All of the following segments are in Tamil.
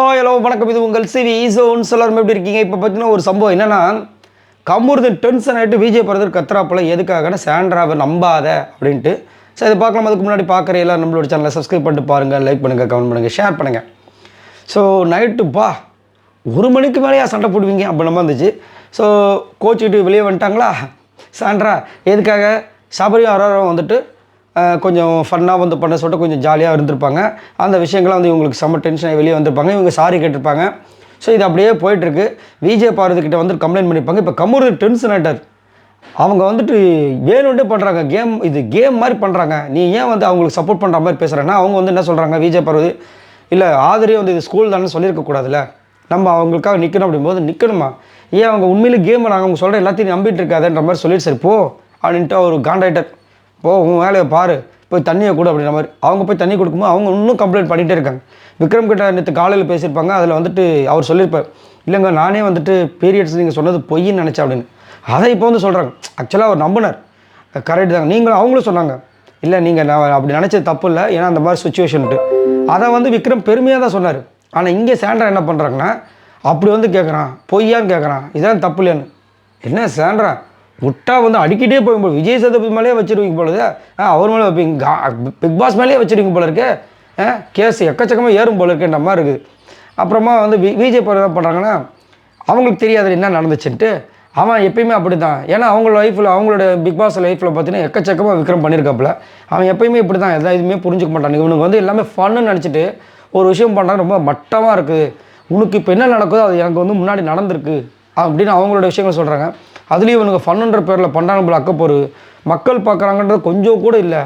Oh, ஹலோ வணக்கம். இது உங்கள் சிவி ஈசோன் எல்லாரும் எப்படி இருக்கீங்க? இப்போ பார்த்தீங்கன்னா ஒரு சம்பவம் என்னன்னா கமுருதன் டென்ஷன் ஆகிட்டு விஜய் பிரதர் கத்ராப்பில் எதுக்காகனா சாண்ட்ராவை நம்பாத அப்படின்ட்டு. சரி இதை பார்க்கலாம். அதுக்கு முன்னாடி பார்க்குற எல்லாம் நம்மளோட சேனலை சப்ஸ்கிரைப் பண்ணிட்டு பாருங்கள் லைக் பண்ணுங்கள் கமெண்ட் பண்ணுங்கள் ஷேர் பண்ணுங்கள் ஸோ நைட்டு பா ஒரு மணிக்கு மேலேயா சண்டை போடுவீங்க அப்படி இருந்துச்சு. ஸோ கோச்சிட்டு வெளியே வந்துட்டாங்களா? சாண்ட்ரா எதுக்காக? சபரியும் அரோரம் வந்துட்டு கொஞ்சம் ஃபன்னாக வந்து பண்ண சொல்லிட்டு கொஞ்சம் ஜாலியாக இருந்திருப்பாங்க. அந்த விஷயங்கள்லாம் வந்து இவங்களுக்கு செம்ம டென்ஷனாக வெளியே வந்திருப்பாங்க. இவங்க சாரி கேட்டிருப்பாங்க. ஸோ இது அப்படியே போயிட்டுருக்கு. விஜய் பாரதிக்கிட்ட வந்து கம்ப்ளைண்ட் பண்ணியிருப்பாங்க இப்போ கம்மூர் டென்ஷன் ஆகிட்டார் அவங்க வந்துட்டு வேணும்னே பண்ணுறாங்க கேம் இது கேம் மாதிரி பண்ணுறாங்க நீ ஏன் வந்து அவங்களுக்கு சப்போர்ட் பண்ணுற மாதிரி பேசுகிறேன்னா அவங்க வந்து என்ன சொல்கிறாங்க விஜய் பாரதி இல்லை ஆதரே வந்து இது ஸ்கூல் தானே சொல்லியிருக்கக்கூடாதுல்ல நம்ம அவங்களுக்காக நிற்கணும் அப்படிங்கும்போது நிற்கணுமா ஏன் அவங்க உண்மையிலே கேம் நாங்கள் அவங்க சொல்கிற எல்லாத்தையும் நம்பிட்டு இருக்காதுன்ற மாதிரி சொல்லிட்டு சரி போ அப்படின்ட்டு அவர் காண்டாக்டர் போ உன் வேலையை பாரு. போய் தண்ணியை கூட அப்படின்ற மாதிரி. அவங்க போய் தண்ணி கொடுக்கும்போது அவங்க இன்னும் கம்ப்ளைண்ட் பண்ணிகிட்டே இருக்காங்க. விக்ரம் கிட்ட நேற்று காலையில் பேசியிருப்பாங்க. அதில் வந்துட்டு அவர் சொல்லியிருப்பார். இல்லைங்க நானே வந்துட்டு பீரியட்ஸ் நீங்கள் சொன்னது பொய்ன்னு நினச்சேன் அப்படின்னு. அதை இப்போ வந்து சொல்கிறாங்க ஆக்சுவலாக அவர் நம்பினார். கரெக்ட் தாங்க. நீங்களும் அவங்களும் சொன்னாங்க. இல்லை நீங்கள் நான் அப்படி நினச்சது தப்பு இல்லை. ஏன்னா அந்த மாதிரி சுச்சுவேஷன்ட்டு அதை வந்து விக்ரம் பெருமையாக தான் சொன்னார். ஆனால் இங்கே சாண்ட்ரா என்ன பண்ணுறாங்கன்னா அப்படி வந்து கேட்குறான் பொய்யான்னு கேட்குறான் இதான் தப்பு இல்லைன்னு என்ன சாண்ட்ரா? விட்டா வந்து அடிக்கிட்டே போகும்போது விஜய் சேதுபதி மேலேயே வச்சிருவீங்க போலது அவர் மேலே வைப்பீங்க. பிக் பாஸ் மேலேயே வச்சிருவீங்க போல இருக்கு. ஆ கேஸ் எக்கச்சக்கமாக ஏறும் போல இருக்குன்ற மாதிரி இருக்குது. அப்புறமா வந்து வி விஜய் போகிற என்ன பண்ணுறாங்கன்னா அவங்களுக்கு தெரியாது என்ன நடந்துச்சுன்ட்டு அவன் எப்பயுமே அப்படி தான் ஏன்னா அவங்க லைஃப்பில் அவங்களோட பிக் பாஸ் லைஃப்பில் பார்த்தீங்கன்னா எக்கச்சக்கமாக விக்ரம் பண்ணியிருக்காப்புல. அவன் எப்பயுமே இப்படி தான் எதாவது எதுவுமே புரிஞ்சுக்க மாட்டான். இவனுக்கு வந்து எல்லாமே ஃபன்னு நினச்சிட்டு ஒரு விஷயம் பண்ணுறாங்க ரொம்ப மட்டமாக இருக்குது உனக்கு இப்போ என்ன நடக்குதோ அது எனக்கு வந்து முன்னாடி நடந்திருக்கு. அப்படின்னு அவங்களோட விஷயங்கள் சொல்கிறாங்க அதுலேயும் இவனுக்கு ஃபன்னுன்ற பேரில் பண்ணுறாங்க போல அக்கப்போரு. மக்கள் பார்க்குறாங்கன்றது கொஞ்சம் கூட இல்லை.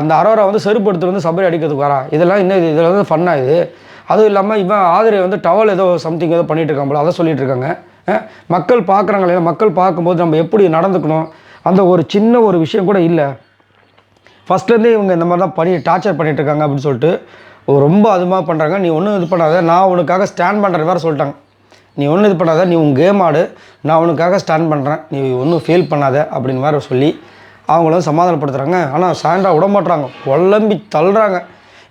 அந்த அரோரா வந்து செருப்படுத்து வந்து சபரி அடிக்கிறதுக்கு வரா. இதெல்லாம் இன்னும் இது? இதில் வந்து ஃபன்னாக இது. அதுவும் இல்லாமல் இவன் ஆதிரை வந்து டவல் ஏதோ சம்திங் ஏதோ பண்ணிகிட்டு இருக்கான் போல. அதை சொல்லிட்டு இருக்காங்க. மக்கள் மக்கள் பார்க்குறாங்களே மக்கள் பார்க்கும்போது நம்ம எப்படி நடந்துக்கணும்? அந்த ஒரு சின்ன ஒரு விஷயம் கூட இல்லை. ஃபஸ்ட்லேருந்தே இவங்க இந்த மாதிரி தான் பண்ணி டார்ச்சர் பண்ணிகிட்டு இருக்காங்க அப்படின்னு சொல்லிட்டு ரொம்ப அதுமாக பண்ணுறாங்க நீ ஒன்றும் இது பண்ணாத. நான் உனக்காக ஸ்டாண்ட் பண்ணுற வேறு சொல்லிட்டாங்க. நீ ஒன்றும் இது பண்ணாத நீ உன் கேம் ஆடு. நான் உனக்காக ஸ்டாண்ட் பண்ணுறேன் நீ ஒன்றும் ஃபீல் பண்ணாத அப்படின்னு மாதிரி சொல்லி அவங்கள வந்து சமாதானப்படுத்துகிறாங்க ஆனால் சாண்டா விட மாட்றாங்க. குழம்பி தள்ளுறாங்க.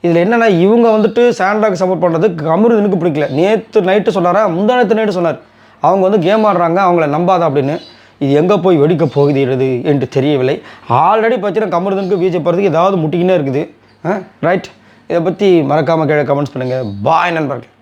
இதில் என்னென்னா இவங்க வந்துட்டு சாண்டாக்கு சப்போர்ட் பண்ணுறது கமருதனுக்கு பிடிக்கல. நேற்று நைட்டு சொன்னாரா? முந்தா நேற்று நைட்டு சொன்னார். அவங்க வந்து கேம் ஆடுறாங்க. அவங்கள நம்பாத அப்படின்னு. இது எங்கே போய் வெடிக்க போகுது என்று தெரியவில்லை. ஆல்ரெடி பார்த்தீங்கன்னா கமருதனுக்கு பிஜேபி போகிறதுக்கு ஏதாவது முட்டிக்கினே இருக்குது. ரைட் இதை பற்றி மறக்காமல் கீழே கமெண்ட்ஸ் பண்ணுங்கள் பாய் நண்பர்கள்.